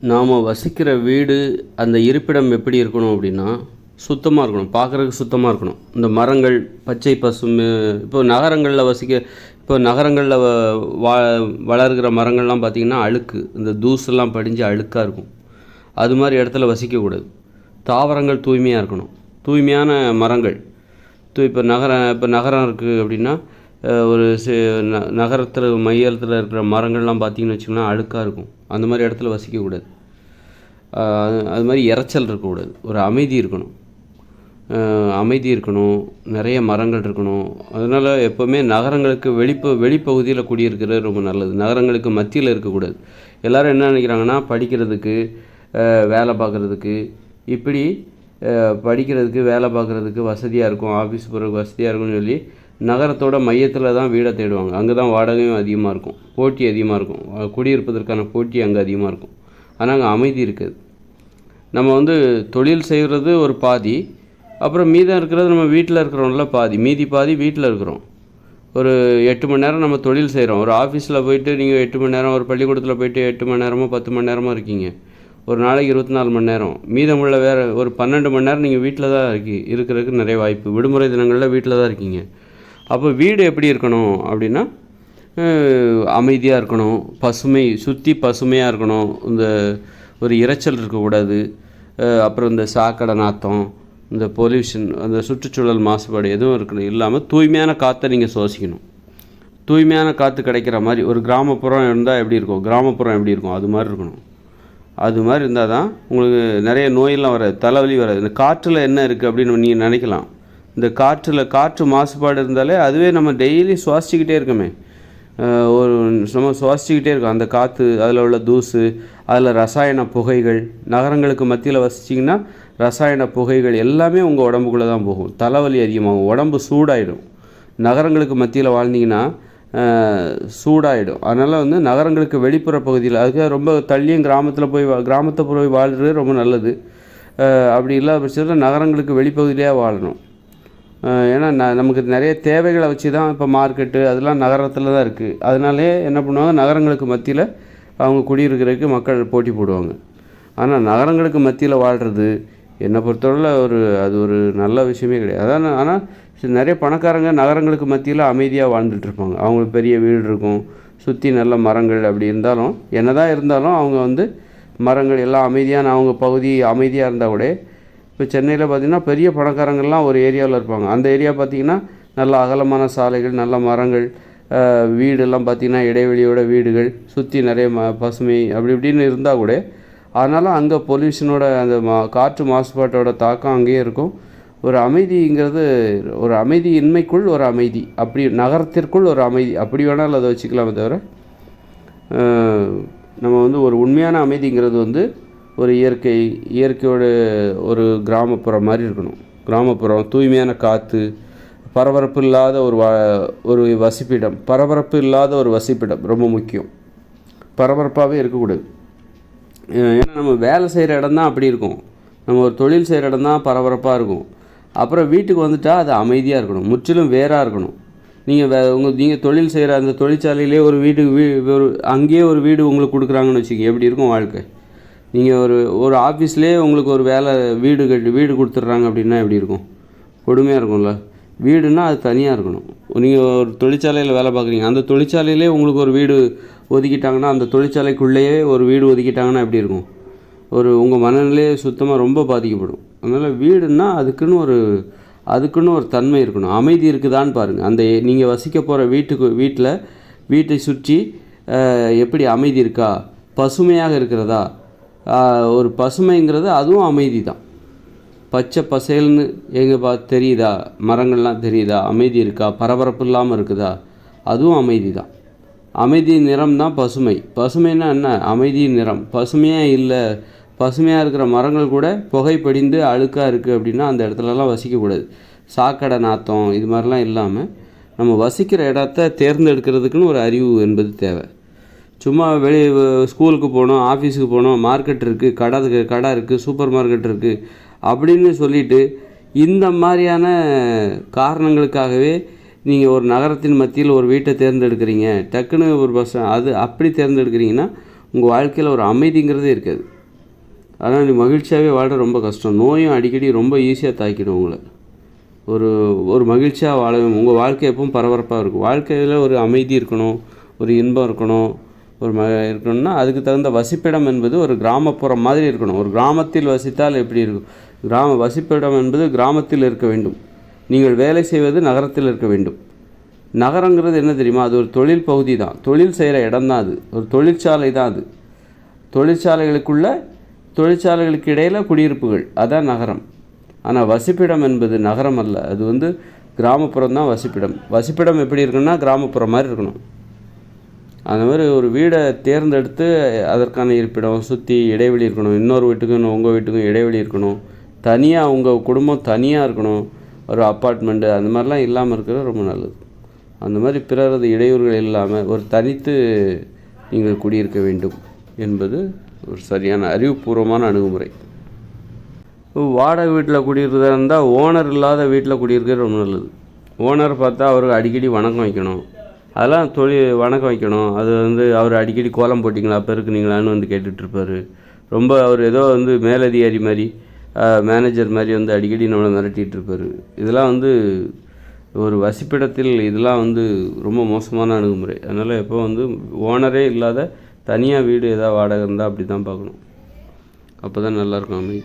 நாம் வசிக்கிற வீடு அந்த இருப்பிடம் எப்படி இருக்கணும் அப்படின்னா சுத்தமாக இருக்கணும். பார்க்குறதுக்கு சுத்தமாக இருக்கணும். இந்த மரங்கள் பச்சை பசுமை இப்போ நகரங்களில் வசிக்க இப்போ நகரங்களில் வ- வா வளர்கிற மரங்கள்லாம் பார்த்திங்கன்னா அழுக்கு. இந்த தூசெல்லாம் படிஞ்சு அழுக்காக இருக்கும். அது மாதிரி இடத்துல வசிக்கக்கூடாது. தாவரங்கள் தூய்மையாக இருக்கணும். தூய்மையான மரங்கள். தூ இப்போ நகரம் இப்போ நகரம் இருக்குது அப்படின்னா ஒரு சி ந நகரத்தில் மையத்தில் இருக்கிற மரங்கள்லாம் பார்த்தீங்கன்னு வச்சுக்கோங்களேன் அழுக்காக இருக்கும். அந்த மாதிரி இடத்துல வசிக்கக்கூடாது. அது மாதிரி இரைச்சல் இருக்கக்கூடாது. ஒரு அமைதி இருக்கணும். அமைதி இருக்கணும். நிறைய மரங்கள் இருக்கணும். அதனால் எப்போவுமே நகரங்களுக்கு வெளிப்ப வெளிப்பகுதியில் குடியிருக்கிறது ரொம்ப நல்லது. நகரங்களுக்கு மத்தியில் இருக்கக்கூடாது. எல்லோரும் என்ன நினைக்கிறாங்கன்னா படிக்கிறதுக்கு வேலை பார்க்குறதுக்கு இப்படி படிக்கிறதுக்கு வேலை பார்க்குறதுக்கு வசதியாக இருக்கும். ஆஃபீஸ் போகிறதுக்கு வசதியாக இருக்கும்னு சொல்லி நகரத்தோட மையத்தில் தான் வீடை தேடுவாங்க. அங்கே தான் வாடகையும் அதிகமாக இருக்கும். போட்டி அதிகமாக இருக்கும். குடியிருப்பதற்கான போட்டி அங்கே அதிகமாக இருக்கும். ஆனால் அங்கே அமைதி இருக்குது. நம்ம வந்து தொழில் செய்கிறது ஒரு பாதி அப்புறம் மீதம் இருக்கிறது நம்ம வீட்டில் இருக்கிறோம்ல பாதி. மீதி பாதி வீட்டில் இருக்கிறோம். ஒரு எட்டு மணி நேரம் நம்ம தொழில் செய்கிறோம் ஒரு ஆஃபீஸில் போயிட்டு நீங்கள் எட்டு மணி நேரம் ஒரு பள்ளிக்கூடத்தில் போயிட்டு எட்டு மணி நேரமோ பத்து மணி நேரமோ இருக்கீங்க. ஒரு நாளைக்கு இருபத்தி நாலு மணி நேரம். மீதமுள்ள வேறு ஒரு பன்னெண்டு மணி நேரம் நீங்கள் வீட்டில் தான் இருக்கி இருக்கிறதுக்கு நிறைய வாய்ப்பு. விடுமுறை தினங்களில் வீட்டில் தான் இருக்கீங்க. அப்போ வீடு எப்படி இருக்கணும் அப்படின்னா அமைதியாக இருக்கணும் பசுமை சுற்றி பசுமையாக இருக்கணும் இந்த ஒரு இரைச்சல் இருக்கக்கூடாது அப்புறம் இந்த சாக்கடை நாத்தம் இந்த பொல்யூஷன் அந்த சுற்றுச்சூழல் மாசுபாடு எதுவும் இருக்கணும் இல்லாமல் தூய்மையான காற்றை நீங்கள் சுவாசிக்கணும். தூய்மையான காற்று கிடைக்கிற மாதிரி ஒரு கிராமப்புறம் இருந்தால் எப்படி இருக்கும்? கிராமப்புறம் எப்படி இருக்கும்? அது மாதிரி இருக்கணும். அது மாதிரி இருந்தால் தான் உங்களுக்கு நிறைய நோயெல்லாம் வராது தலைவலி வராது. இந்த காற்றில் என்ன இருக்குது அப்படின்னு நீங்கள் நினைக்கலாம். இந்த காற்றில் காற்று மாசுபாடு இருந்தாலே அதுவே நம்ம டெய்லி சுவாசிச்சுக்கிட்டே இருக்கோமே. ஒரு நம்ம சுவாசிச்சுக்கிட்டே இருக்கோம். அந்த காற்று அதில் உள்ள தூசு அதில் ரசாயன புகைகள் நகரங்களுக்கு மத்தியில் வசிச்சிங்கன்னா ரசாயன புகைகள் எல்லாமே உங்கள் உடம்புக்குள்ளே தான் போகும். தலைவலி அதிகமாகும். உடம்பு சூடாயிடும். நகரங்களுக்கு மத்தியில் வாழ்ந்தீங்கன்னா சூடாயிடும். அதனால் வந்து நகரங்களுக்கு வெளிப்புற பகுதியில் அதுக்கு ரொம்ப தள்ளியும் கிராமத்தில் போய் வா- கிராமத்தை போய் வாழ்கிறது ரொம்ப நல்லது. அப்படி இல்லாத பட்சத்தில் நகரங்களுக்கு வெளிப்பகுதியிலே வாழணும். ஏன்னா ந நமக்கு நிறைய தேவைகளை வச்சு தான் இப்போ மார்க்கெட்டு அதெல்லாம் நகரத்தில் தான் இருக்குது அதனாலே என்ன பண்ணுவாங்க? நகரங்களுக்கு மத்தியில் அவங்க குடியிருக்கிறதுக்கு மக்கள் போட்டி போடுவாங்க. ஆனால் நகரங்களுக்கு மத்தியில் வாழ்கிறது என்னை பொறுத்தவரையில் ஒரு அது ஒரு நல்ல விஷயமே கிடையாது. அதான் ஆனால் நிறைய பணக்காரங்க நகரங்களுக்கு மத்தியில் அமைதியாக வாழ்ந்துட்டு இருப்பாங்க. அவங்களுக்கு பெரிய வீடு இருக்கும் சுற்றி நல்ல மரங்கள் அப்படி இருந்தாலும் என்னதான் இருந்தாலும் அவங்க வந்து மரங்கள் எல்லாம் அமைதியான அவங்க பகுதி அமைதியாக இருந்தால் கூட இப்போ சென்னையில் பார்த்தீங்கன்னா பெரிய பணக்காரங்கள்லாம் ஒரு ஏரியாவில் இருப்பாங்க. அந்த ஏரியா பார்த்தீங்கன்னா நல்ல அகலமான சாலைகள் நல்ல மரங்கள் வீடெல்லாம் பார்த்தீங்கன்னா இடைவெளியோட வீடுகள் சுற்றி நிறைய ம பசுமை அப்படி இப்படின்னு இருந்தால் கூட அதனால் அங்கே பொல்யூஷனோட அந்த மா காற்று மாசுபாட்டோட தாக்கம் அங்கேயே இருக்கும். ஒரு அமைதிங்கிறது ஒரு அமைதி இன்மைக்குள் ஒரு அமைதி. அப்படி நகரத்திற்குள் ஒரு அமைதி. அப்படி வேணாலும் அதை வச்சுக்கலாமே தவிர நம்ம வந்து ஒரு உண்மையான அமைதிங்கிறது வந்து ஒரு இயற்கை இயற்கையோட ஒரு கிராமப்புறம் மாதிரி இருக்கணும். கிராமப்புறம் தூய்மையான காற்று பரபரப்பு இல்லாத ஒரு வ ஒரு வசிப்பிடம். பரபரப்பு இல்லாத ஒரு வசிப்பிடம் ரொம்ப முக்கியம். பரபரப்பாகவே இருக்கக்கூடாது. ஏன்னா நம்ம வேலை செய்கிற இடம் தான் அப்படி இருக்கும். நம்ம ஒரு தொழில் செய்கிற இடம் தான் பரபரப்பாக இருக்கும். அப்புறம் வீட்டுக்கு வந்துட்டால் அது அமைதியாக இருக்கணும். முற்றிலும் வேறாக இருக்கணும். நீங்கள் வே உங்கள் நீங்கள் தொழில் செய்கிற அந்த தொழிற்சாலையிலே ஒரு வீட்டுக்கு வீ ஒரு அங்கேயே ஒரு வீடு உங்களுக்கு கொடுக்குறாங்கன்னு வச்சுக்கோங்க. எப்படி இருக்கும் வாழ்க்கை? நீங்கள் ஒரு ஒரு ஆஃபீஸ்லேயே உங்களுக்கு ஒரு வேலை வீடு கட்டி வீடு கொடுத்துட்றாங்க அப்படின்னா எப்படி இருக்கும்? கொடுமையாக இருக்கும்ல. வீடுன்னா அது தனியாக இருக்கணும். நீங்கள் ஒரு தொழிற்சாலையில் வேலை பார்க்குறீங்க. அந்த தொழிற்சாலையிலே உங்களுக்கு ஒரு வீடு ஒதுக்கிட்டாங்கன்னா அந்த தொழிற்சாலைக்குள்ளேயே ஒரு வீடு ஒதுக்கிட்டாங்கன்னா எப்படி இருக்கும்? ஒரு உங்கள் மனநிலையே சுத்தமாக ரொம்ப பாதிக்கப்படும். அதனால் வீடுன்னா அதுக்குன்னு ஒரு அதுக்குன்னு ஒரு தன்மை இருக்கணும். அமைதி இருக்குதான்னு பாருங்கள் அந்த நீங்கள் வசிக்க போகிற வீட்டுக்கு வீட்டில் வீட்டை சுற்றி எப்படி அமைதி இருக்கா? பசுமையாக இருக்கிறதா? ஒரு பசுமைங்கிறது அதுவும் அமைதி தான் பச்சை பசேல்னு எங்கே பா தெரியுதா? மரங்கள்லாம் தெரியுதா? அமைதி இருக்கா? பரபரப்பு இல்லாமல் இருக்குதா? அதுவும் அமைதி தான் அமைதி நிறம் தான் பசுமை. பசுமைன்னா என்ன? அமைதி நிறம். பசுமையாக இல்லை. பசுமையாக இருக்கிற மரங்கள் கூட புகை படிந்து அழுக்காக இருக்குது அப்படின்னா அந்த இடத்துலலாம் வசிக்கக்கூடாது. சாக்கடை நாத்தம் இது மாதிரிலாம் இல்லாமல் நம்ம வசிக்கிற இடத்த தேர்ந்தெடுக்கிறதுக்குன்னு ஒரு அறிவு என்பது தேவை. சும்மா வெளியே ஸ்கூலுக்கு போகணும் ஆஃபீஸுக்கு போகணும் மார்க்கெட் இருக்குது கடை கடை இருக்குது சூப்பர் மார்க்கெட் இருக்குது அப்படின்னு சொல்லிட்டு இந்த மாதிரியான காரணங்களுக்காகவே நீங்கள் ஒரு நகரத்தின் மத்தியில் ஒரு வீட்டை தேர்ந்தெடுக்கிறீங்க. டக்குன்னு ஒரு பஸ் அது அப்படி தேர்ந்தெடுக்கிறீங்கன்னா உங்கள் வாழ்க்கையில் ஒரு அமைதிங்கிறதே இருக்காது. அதனால் நீ மகிழ்ச்சியாகவே வாழ ரொம்ப கஷ்டம். நோயும் அடிக்கடி ரொம்ப ஈஸியாக தாக்கிடும் உங்களை. ஒரு ஒரு மகிழ்ச்சியாக வாழ உங்கள் வாழ்க்கை எப்பவும் பரபரப்பாக இருக்கும். வாழ்க்கையில் ஒரு அமைதி இருக்கணும் ஒரு இன்பம் இருக்கணும். ஒரு ம இருக்கணும்னா அதுக்கு தகுந்த வசிப்பிடம் என்பது ஒரு கிராமப்புறம் மாதிரி இருக்கணும். ஒரு கிராமத்தில் வசித்தால் எப்படி இருக்கும்? கிராம வசிப்பிடம் என்பது கிராமத்தில் இருக்க வேண்டும். நீங்கள் வேலை செய்வது நகரத்தில் இருக்க வேண்டும். நகரங்கிறது என்ன தெரியுமா? அது ஒரு தொழில் பகுதி தான். தொழில் செய்கிற இடம் தான் அது. ஒரு தொழிற்சாலை தான் அது. தொழிற்சாலைகளுக்குள்ள தொழிற்சாலைகளுக்கு இடையில் குடியிருப்புகள். அதான் நகரம். ஆனால் வசிப்பிடம் என்பது நகரம் அல்ல. அது வந்து கிராமப்புறம் தான் வசிப்பிடம். வசிப்பிடம் எப்படி இருக்குன்னா கிராமப்புறம் மாதிரி இருக்கணும். அந்த மாதிரி ஒரு வீடை தேர்ந்தெடுத்து அதற்கான இருப்பிடம் சுற்றி இடைவெளி இருக்கணும். இன்னொரு வீட்டுக்கும் உங்கள் வீட்டுக்கும் இடைவெளி இருக்கணும். தனியாக உங்கள் குடும்பம் தனியாக இருக்கணும். ஒரு அப்பார்ட்மெண்ட்டு அந்த மாதிரிலாம் இல்லாமல் இருக்கிறது ரொம்ப நல்லது. அந்த மாதிரி பிறரது இடையூறுகள் இல்லாமல் ஒரு தனித்து நீங்கள் குடியிருக்க வேண்டும் என்பது ஒரு சரியான அறிவுபூர்வமான அணுகுமுறை. வாடகை வீட்டில் குடியிருக்கிறதா இருந்தால் ஓனர் இல்லாத வீட்டில் குடியிருக்கிறது ரொம்ப நல்லது. ஓனர் பார்த்தா அவருக்கு அடிக்கடி வணக்கம் வைக்கணும். அதெல்லாம் தொழில் வணக்கம் வைக்கணும். அது வந்து அவர் அடிக்கடி கோலம் போட்டிங்களா? பெருக்குனீங்களான்னு வந்து கேட்டுட்ருப்பார். ரொம்ப அவர் ஏதோ வந்து மேலதிகாரி மாதிரி மேனேஜர் மாதிரி வந்து அடிக்கடி நம்மளை மிரட்டிகிட்டு இருப்பார் இதெல்லாம் வந்து ஒரு வசிப்பிடத்தில் இதெல்லாம் வந்து ரொம்ப மோசமான அணுகுமுறை. அதனால் எப்போ வந்து ஓனரே இல்லாத தனியாக வீடு ஏதாவது வாடகை இருந்தால் அப்படி தான் பார்க்கணும். அப்போ தான் நல்லாயிருக்கும் அமைதி.